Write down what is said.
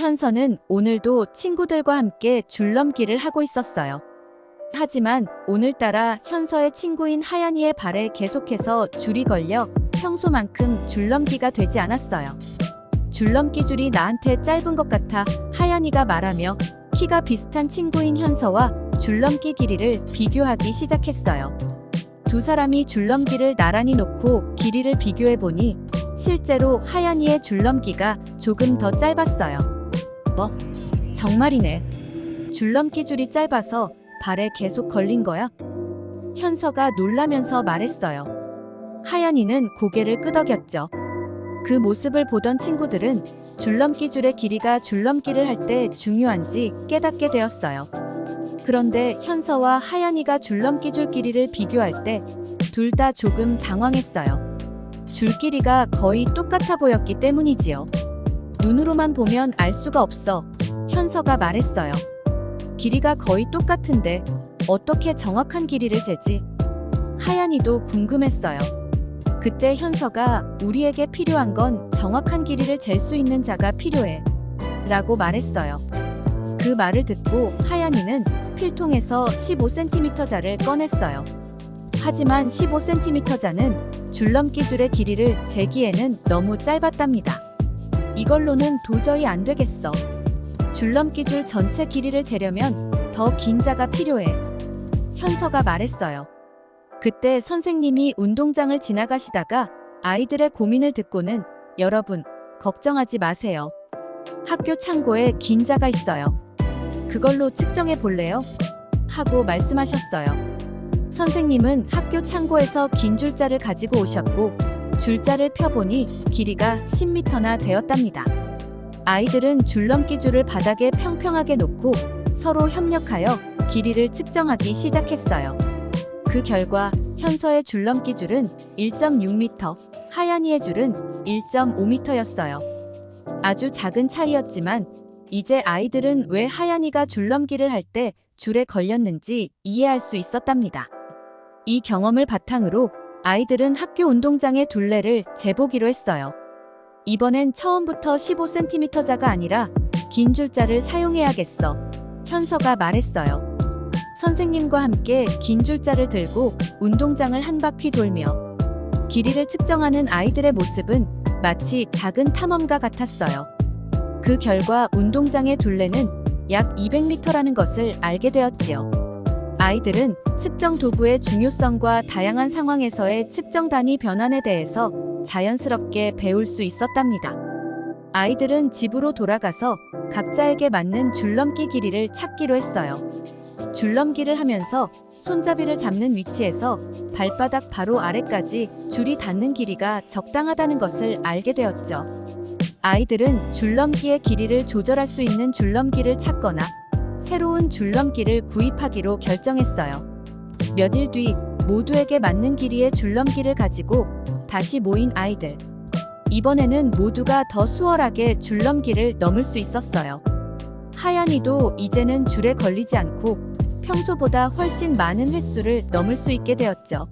현서는 오늘도 친구들과 함께 줄넘기를 하고 있었어요. 하지만 오늘따라 현서의 친구인 하연이의 발에 계속해서 줄이 걸려 평소만큼 줄넘기가 되지 않았어요. 줄넘기 줄이 나한테 짧은 것 같아 하연이가 말하며 키가 비슷한 친구인 현서와 줄넘기 길이를 비교하기 시작했어요. 두 사람이 줄넘기를 나란히 놓고 길이를 비교해 보니 실제로 하연이의 줄넘기가 조금 더 짧았어요. 뭐? 정말이네. 줄넘기 줄이 짧아서 발에 계속 걸린 거야? 현서가 놀라면서 말했어요. 하연이는 고개를 끄덕였죠. 그 모습을 보던 친구들은 줄넘기 줄의 길이가 줄넘기를 할 때 중요한지 깨닫게 되었어요. 그런데 현서와 하연이가 줄넘기 줄 길이를 비교할 때 둘 다 조금 당황했어요. 줄 길이가 거의 똑같아 보였기 때문이지요. 눈으로만 보면 알 수가 없어. 현서가 말했어요. 길이가 거의 똑같은데 어떻게 정확한 길이를 재지? 하얀이도 궁금했어요. 그때 현서가 우리에게 필요한 건 정확한 길이를 잴 수 있는 자가 필요해. 라고 말했어요. 그 말을 듣고 하얀이는 필통에서 15cm 자를 꺼냈어요. 하지만 15cm 자는 줄넘기 줄의 길이를 재기에는 너무 짧았답니다. 이걸로는 도저히 안 되겠어. 줄넘기 줄 전체 길이를 재려면 더 긴 자가 필요해. 현서가 말했어요. 그때 선생님이 운동장을 지나가시다가 아이들의 고민을 듣고는 여러분, 걱정하지 마세요. 학교 창고에 긴 자가 있어요. 그걸로 측정해 볼래요? 하고 말씀하셨어요. 선생님은 학교 창고에서 긴 줄자를 가지고 오셨고 줄자를 펴보니 길이가 10m나 되었답니다. 아이들은 줄넘기 줄을 바닥에 평평하게 놓고 서로 협력하여 길이를 측정하기 시작했어요. 그 결과 현서의 줄넘기 줄은 1.6m, 하얀이의 줄은 1.5m였어요. 아주 작은 차이였지만 이제 아이들은 왜 하얀이가 줄넘기를 할 때 줄에 걸렸는지 이해할 수 있었답니다. 이 경험을 바탕으로 아이들은 학교 운동장의 둘레를 재보기로 했어요. 이번엔 처음부터 15cm 자가 아니라 긴 줄자를 사용해야겠어. 현서가 말했어요. 선생님과 함께 긴 줄자를 들고 운동장을 한 바퀴 돌며 길이를 측정하는 아이들의 모습은 마치 작은 탐험가 같았어요. 그 결과 운동장의 둘레는 약 200m라는 것을 알게 되었지요. 아이들은 측정 도구의 중요성과 다양한 상황에서의 측정 단위 변환에 대해서 자연스럽게 배울 수 있었답니다. 아이들은 집으로 돌아가서 각자에게 맞는 줄넘기 길이를 찾기로 했어요. 줄넘기를 하면서 손잡이를 잡는 위치에서 발바닥 바로 아래까지 줄이 닿는 길이가 적당하다는 것을 알게 되었죠. 아이들은 줄넘기의 길이를 조절할 수 있는 줄넘기를 찾거나 새로운 줄넘기를 구입하기로 결정했어요. 몇 일 뒤 모두에게 맞는 길이의 줄넘기를 가지고 다시 모인 아이들. 이번에는 모두가 더 수월하게 줄넘기를 넘을 수 있었어요. 하얀이도 이제는 줄에 걸리지 않고 평소보다 훨씬 많은 횟수를 넘을 수 있게 되었죠.